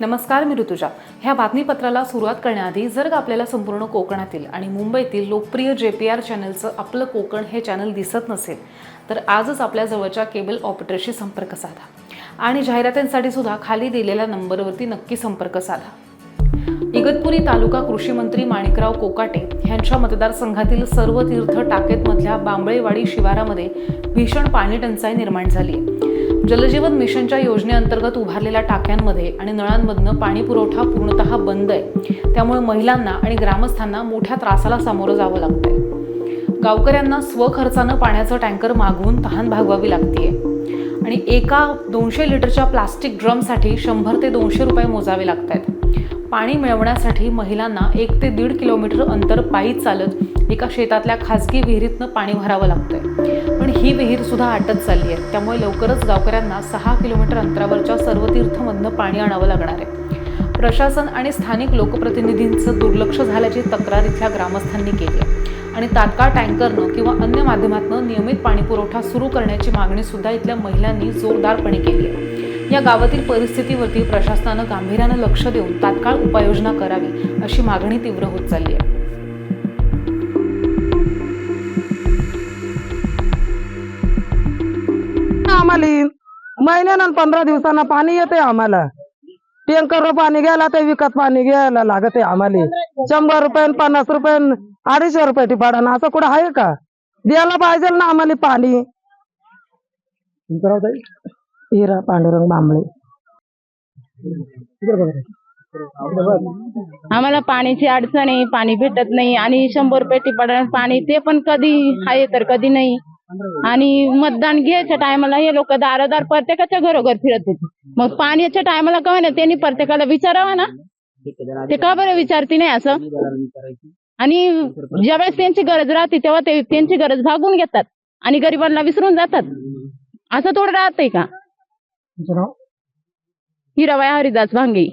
नमस्कार मी ऋतुजा. ह्या बातमीपत्राला सुरुवात करण्याआधी जर का आपल्याला संपूर्ण कोकणातील आणि मुंबईतील लोकप्रिय जे पी आर चॅनलचं आपलं कोकण हे चॅनल दिसत नसेल तर आजच आपल्या जवळच्या केबल ऑपरेटरशी संपर्क साधा. आणि जाहिरातींसाठी सुद्धा खाली दिलेल्या नंबरवरती नक्की संपर्क साधा. इगतपुरी तालुका कृषी मंत्री माणिकराव कोकाटे यांच्या मतदारसंघातील सर्व तीर्थ टाकेतमधल्या बांबळेवाडी शिवारामध्ये भीषण पाणी टंचाई निर्माण झाली आहे. जलजीवन मिशनच्या योजनेअंतर्गत उभारलेल्या टाक्यांमध्ये आणि नळांमधनं पाणी पुरवठा पूर्णतः बंद आहे. त्यामुळे महिलांना आणि ग्रामस्थांना मोठ्या त्रासाला सामोरं जावं लागतंय. गावकऱ्यांना स्वखर्चानं पाण्याचं टँकर मागवून तहान भागवावी लागतीये. आणि एका दोनशे लिटरच्या प्लास्टिक ड्रमसाठी शंभर ते दोनशे रुपये मोजावे लागत आहेत पाणी मिळवण्यासाठी महिलांना एक ते दीड किलोमीटर अंतर पायी चालत एका शेतातल्या खाजगी विहिरीतनं पाणी भरावं लागतंय. पण ही विहीर सुद्धा आटत चालली आहे. त्यामुळे लवकरच गावकऱ्यांना सहा किलोमीटर अंतरावरच्या सर्व तीर्थमधनं पाणी आणावं लागणार आहे. प्रशासन आणि स्थानिक लोकप्रतिनिधींचं दुर्लक्ष झाल्याची तक्रार इथल्या ग्रामस्थांनी केली आहे. आणि तात्काळ टँकरनं किंवा अन्य माध्यमातनं नियमित पाणी पुरवठा सुरू करण्याची मागणी सुद्धा इथल्या महिलांनी जोरदारपणे केली आहे. या गावातील परिस्थितीवरती प्रशासनानं गांभीर्यानं लक्ष देऊन तात्काळ उपाययोजना करावी अशी मागणी तीव्र होत चालली आहे. आम्हाला महिन्यानं पंधरा दिवसांना पाणी येते आम्हाला. टँकर पाणी घ्यायला ते विकत पाणी घ्यायला लागत आहे आम्हाला. शंभर रुपये पन्नास रुपये अडीचशे रुपये टिपाडानं असं कुठं आहे का? द्यायला पाहिजे ना आम्हाला पाणी. हिरा पांडुरंग बांबळे. आम्हाला पाण्याची अडचण आहे पाणी भेटत नाही आणि शंभर रुपये टिपाडानं पाणी ते पण कधी आहे तर कधी नाही. आणि मतदान घ्यायच्या टायमाला हे लोक दारोदार प्रत्येकाच्या घरोघर फिरत होते. मग पाण्याच्या टायमाला का ना त्यांनी प्रत्येकाला विचारावं ना? ते का बरं विचारते नाही असं? आणि ज्यावेळेस त्यांची गरज राहते तेव्हा ते त्यांची गरज भागून घेतात आणि गरिबांना विसरून जातात. असं थोडं राहतंय का? हिराबाई हरिदास भांगे.